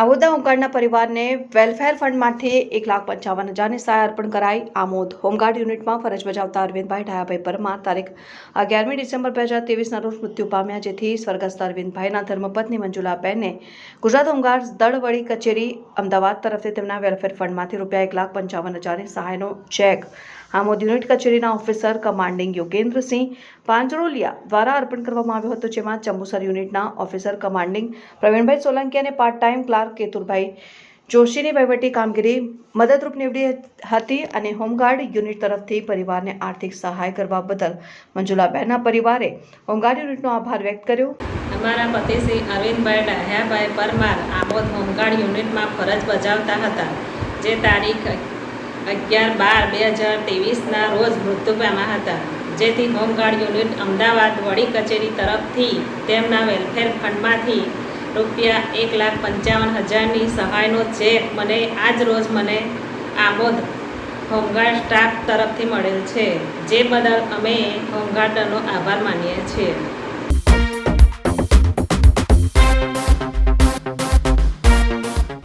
આવોદા હોમગાર્ડના પરિવારને વેલફેર ફંડમાંથી એક લાખ પંચાવન હજારની સહાય અર્પણ કરાઈ. આમોદ હોમગાર્ડ યુનિટમાં ફરજ બજાવતા અરવિંદભાઈ ડાયાભાઈ પરમાર તારીખ અગિયારમી ડિસેમ્બર બે હજાર તેવીસના રોજ મૃત્યુ પામ્યા, જેથી સ્વર્ગસ્થ અરવિંદભાઈના ધર્મપત્ની મંજુલાબેને ગુજરાત હોમગાર્ડ દળ વડી કચેરી અમદાવાદ તરફથી તેમના વેલફેર ફંડમાંથી રૂપિયા એક લાખ પંચાવન હજારની સહાયનો ચેક આમોદ યુનિટ કચેરીના ઓફિસર કમાન્ડિંગ યોગેન્દ્રસિંહ પાંજરોલિયા દ્વારા અર્પણ કરવામાં આવ્યો હતો, જેમાં ચંબુસર યુનિટના ઓફિસર કમાન્ડિંગ પ્રવીણભાઈ સોલંકી અને પાર્ટ ટાઈમ ક્લાર્ક કેતુરભાઈ જોશીની વહીવટી કામગીરી મદદરૂપ નીવડી હતી અને હોમગાર્ડ યુનિટ તરફથી પરિવારને આર્થિક સહાય કરવા બદલ મંજુલાબેનના પરિવારે હોમગાર્ડ યુનિટનો આભાર વ્યક્ત કર્યો. અમારા પતિ શ્રી અરવિંદભાઈ ડાહ્યાભાઈ પરમાર આમોદ હોમગાર્ડ યુનિટમાં ફરજ બજાવતા હતા, જે તારીખ અગિયાર બાર બે હજાર ત્રેવીસના રોજ મૃત્યુ હતા. જેથી હોમગાર્ડ યુનિટ અમદાવાદ વડી કચેરી તરફથી તેમના વેલફેર ફંડમાંથી રૂપિયા એક લાખ પંચાવન હજારની સહાયનો ચેક મને આજ રોજ મને આમોદ હોમગાર્ડ સ્ટાફ તરફથી મળેલ છે. જે બદલ અમે હોમગાર્ડનો આભાર માનીએ છીએ.